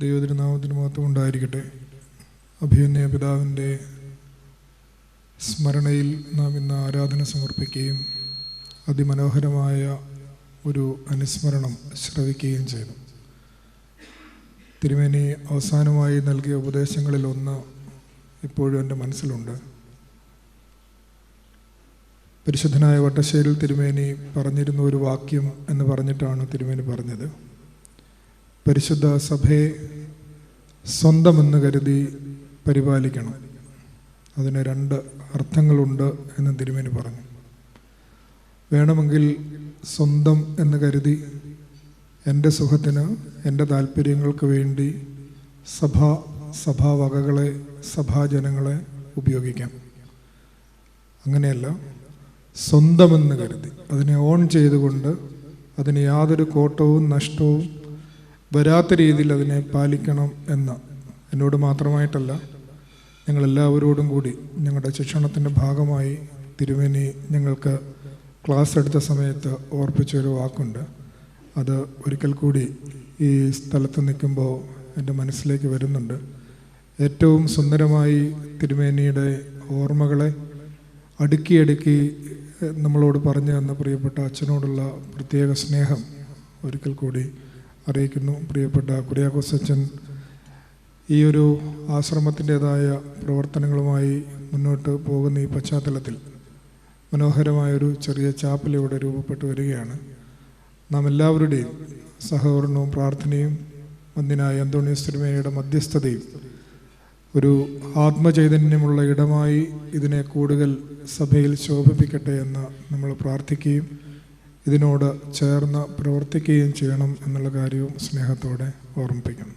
ദൈവതിരുനാമത്തിന് മാത്രം ഉണ്ടായിരിക്കട്ടെ അഭിയന്യ പിതാവിന്റെ സ്മരണയിൽ നാം ഇന്ന് ആരാധന സമർപ്പിക്കുകയും അതിമനോഹരമായ ഒരു അനുസ്മരണം ശ്രവിക്കുകയും ചെയ്തു. തിരുമേനി അവസാനമായി നൽകിയ ഉപദേശങ്ങളിൽ ഒന്ന് ഇപ്പോഴും എന്റെ മനസ്സിലുണ്ട്. പരിശുദ്ധനായ വട്ടശ്ശേരിൽ തിരുമേനി പറഞ്ഞിരുന്ന ഒരു വാക്യം എന്ന് പറഞ്ഞിട്ടാണ് തിരുമേനി പറഞ്ഞത്. പരിശുദ്ധ സഭയെ സ്വന്തമെന്ന് കരുതി പരിപാലിക്കണം. അതിന് രണ്ട് അർത്ഥങ്ങളുണ്ട് എന്ന് തിരുമേനി പറഞ്ഞു. വേണമെങ്കിൽ സ്വന്തം എന്ന് കരുതി എന്റെ സുഖത്തിന് എന്റെ താല്പര്യങ്ങൾക്ക് വേണ്ടി സഭാ സഭാവകകളെ സഭാജനങ്ങളെ ഉപയോഗിക്കാം. അങ്ങനെയല്ല സ്വന്തമെന്ന് കരുതി. അതിനെ ഓൺ ചെയ്തുകൊണ്ട് അതിന് യാതൊരു കോട്ടവും നഷ്ടവും വരാത്ത രീതിയിൽ അതിനെ പാലിക്കണം എന്ന് എന്നോട് മാത്രമായിട്ടല്ല ഞങ്ങളെല്ലാവരോടും കൂടി ഞങ്ങളുടെ ശിക്ഷണത്തിന്റെ ഭാഗമായി തിരുമേനി ഞങ്ങൾക്ക് ക്ലാസ് എടുത്ത സമയത്ത് ഓർപ്പിച്ചൊരു വാക്കുണ്ട്. അത് ഒരിക്കൽ കൂടി ഈ സ്ഥലത്ത് നിൽക്കുമ്പോൾ എന്റെ മനസ്സിലേക്ക് വരുന്നുണ്ട്. ഏറ്റവും സുന്ദരമായി തിരുമേനിയുടെ ഓർമ്മകളെ അടുക്കി അടുക്കി നമ്മളോട് പറഞ്ഞു തന്ന പ്രിയപ്പെട്ട അച്ഛനോടുള്ള പ്രത്യേക സ്നേഹം ഒരിക്കൽ കൂടി അറിയിക്കുന്നു. പ്രിയപ്പെട്ട കുര്യാക്കോസ് അച്ഛൻ ഈ ഒരു ആശ്രമത്തിന്റെതായ പ്രവർത്തനങ്ങളുമായി മുന്നോട്ട് പോകുന്ന ഈ പശ്ചാത്തലത്തിൽ മനോഹരമായൊരു ചെറിയ ചാപ്പൽ രൂപപ്പെട്ടു വരികയാണ്. നാം എല്ലാവരുടെയും സഹകരണവും പ്രാർത്ഥനയും വന്ദിനായ അന്തോണിയസ് തിരുമേനയുടെ മധ്യസ്ഥതയും ഒരു ആത്മചൈതന്യമുള്ള ഇടമായി ഇതിനെ കൂടുതൽ സഭയിൽ ശോഭിപ്പിക്കട്ടെ എന്ന് നമ്മൾ പ്രാർത്ഥിക്കുകയും ഇതിനോട് ചേർന്ന് പ്രവർത്തിക്കുകയും ചെയ്യണം എന്നുള്ള കാര്യവും സ്നേഹത്തോടെ ഓർമ്മിപ്പിക്കുന്നു.